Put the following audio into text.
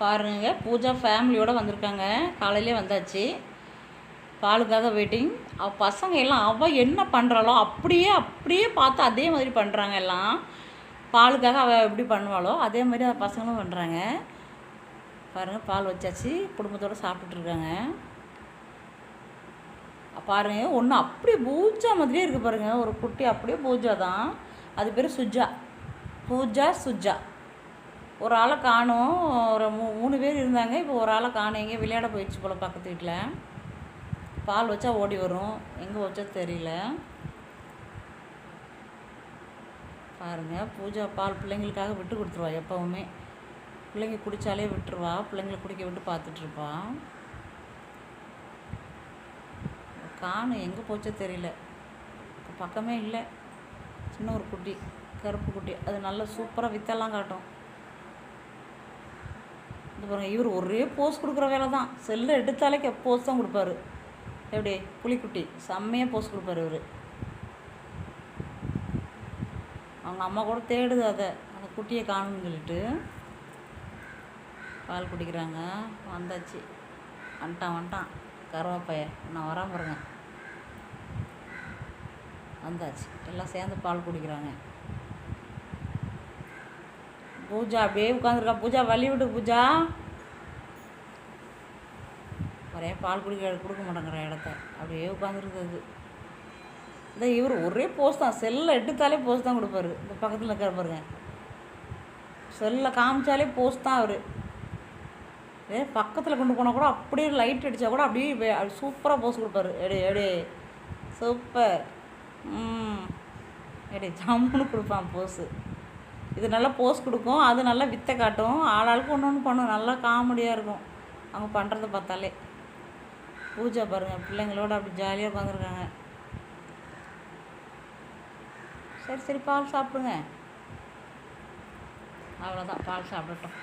பாருங்க பூஜா ஃபேமிலியோடு வந்திருக்காங்க. காலையிலே வந்தாச்சு. பாலுக்காக வெயிட்டிங் அவ பசங்க எல்லாம் அவள் என்ன பண்ணுறாளோ அப்படியே அப்படியே பார்த்து அதே மாதிரி பண்ணுறாங்க எல்லாம். பாலுக்காக அவள் எப்படி பண்ணுவாளோ அதே மாதிரி அவள் பசங்களும் பண்ணுறாங்க பாருங்கள் பால் வச்சாச்சு. குடும்பத்தோடு சாப்பிட்டுட்ருக்காங்க பாருங்க ஒன்று அப்படியே பூஜா மாதிரியே இருக்குது பாருங்க. ஒரு குட்டி அப்படியே பூஜா தான் அது பேர் சுஜா. பூஜா சுஜா. ஒரு ஆளை காணும். ஒரு மூ மூணு பேர் இருந்தாங்க. இப்போ ஒரு ஆளை காணும். எங்கேயும் விளையாட போயிடுச்சு போல் பக்கத்து வீட்டில் பால் வச்சா ஓடி வரும். எங்கே வச்சா தெரியல. பாருங்கள் பூஜா பால் பிள்ளைங்களுக்காக விட்டு கொடுத்துருவா எப்போவுமே. பிள்ளைங்க குடித்தாலே விட்டுருவா. பிள்ளைங்களை குடிக்க விட்டு பார்த்துட்ருப்பா காணும். எங்கே போச்சோ தெரியல. பக்கமே இல்லை. சின்ன ஒரு குட்டி கருப்பு குட்டி. அது நல்லா சூப்பராக வித்தெல்லாம் காட்டும். இது பாருங்கள் இவர் ஒரே போஸ் கொடுக்குற வேலை தான். செல்லை எடுத்தாலே போஸ் தான் கொடுப்பாரு. எப்படி? புளிக்குட்டி செம்மையாக போஸ் கொடுப்பாரு இவர். அவங்க அம்மா கூட தேடுது அதை. அந்த குட்டியை காணும்னு சொல்லிட்டு பால் குடிக்கிறாங்க. வந்தாச்சு. வந்துட்டான் வந்துட்டான். கருவாப்பைய. நான் வரேன் பாருங்க. வந்தாச்சு. எல்லாம் சேர்ந்து பால் குடிக்கிறாங்க. பூஜா அப்படியே உட்காந்துருக்கா பூஜா வழி விடு பூஜா. ஒரே பால் குடிக்க கொடுக்க மாட்டேங்கிற இடத்த. அப்படியே உட்காந்துருக்குது இந்த இவர் ஒரே போஸ் தான். செல்லை எடுத்தாலே போஸ் தான் கொடுப்பாரு. இந்த பக்கத்தில் இருக்கிற பாருங்க. செல்லை காமிச்சாலே போஸ் தான் அவர். ஏ பக்கத்தில் கொண்டு போனால் கூட அப்படியே லைட் அடித்தா கூட அப்படியே சூப்பராக போஸ் கொடுப்பாரு. எடு எடு. சூப்பர் ம். எடு ஜம்முன்னு கொடுப்பான் போஸு இது நல்லா போஸ் கொடுக்கும் அது நல்லா வித்தை காட்டும். ஆளாளுக்கு ஒன்று ஒன்று பண்ணும். நல்லா காமெடியாக இருக்கும். அவங்க பண்ணுறத பார்த்தாலே. பூஜா பாருங்கள் பிள்ளைங்களோட அப்படி ஜாலியாக உட்காந்துருக்காங்க சரி சரி பால் சாப்பிடுங்க. அவ்வளோதான் பால் சாப்பிடட்டும்.